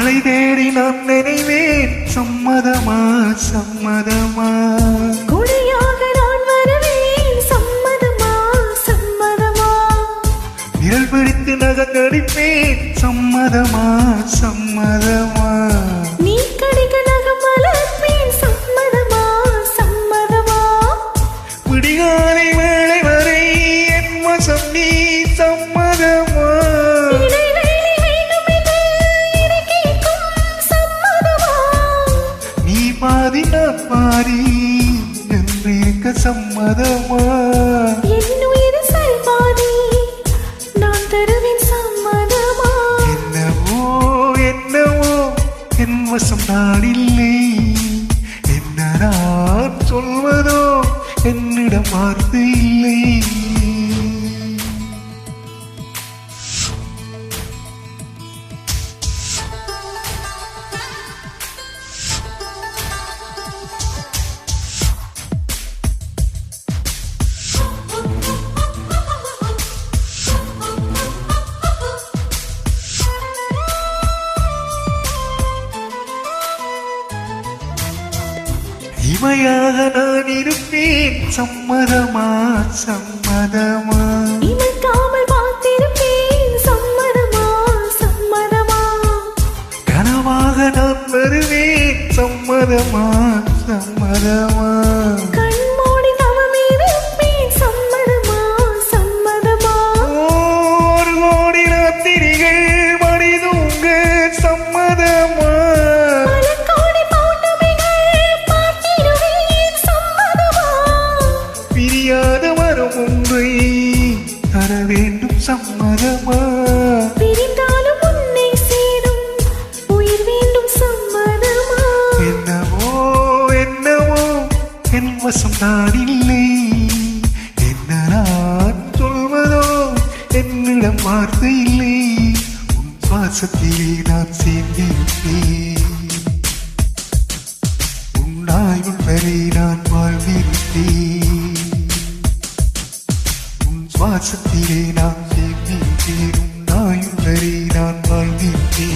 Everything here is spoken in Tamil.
மழை தேடி நான் நினைவேன். சம்மதமா சம்மதமா? கொடியாக நான் வருவேன். சம்மதமா சம்மதமா? விரல் பிடித்து நகங்கடிப்பேன் சம்மதமா சம்மதமா? நீ கடிக நகம் வளர்ப்பேன். சம்மதமா சம்மதமா? விடிகாலை வேளை வரை என் வசம் நீ சம்மதமா? பாதி நான் பாரி என்று இருக்க சம்மதமா? என் உயிர் சரிபாதி நான் தருவேன் சம்மதமா? என்னவோ என்னவோ என் வசம் நான் இல்லை. என்ன நான் சொல்வதோ என்னிடம் வார்த்தை இல்லை. இமையாக நான் இருப்பேன். சம்மதமா? சம்மதமா? இமைக்காமல் பார்த்திருப்பேன். சம்மதமா? சம்மதமா? கனவாக நான் வருவேன். சம்மதமா? சம்மதமா? சம்மதமா பிரிந்தாலும் உன்னை சேரும். உயிர் வேண்டும் சம்மதமா? என்னவோ என்னவோ என் வசம் நான் இல்லை என்ன நான் சொல்வதோ என்னிடம் வார்த்தை இல்லை. உன் சுவாசத்திலே நான் சேர்ந்திருப்பேன். உன்னாயுள் வரை நான் வாழ்ந்திருப்பேன். உன் சுவாசத்திலே நான் നീട്ടിടും നായുടരെ ഞാൻ വായി നീട്ടി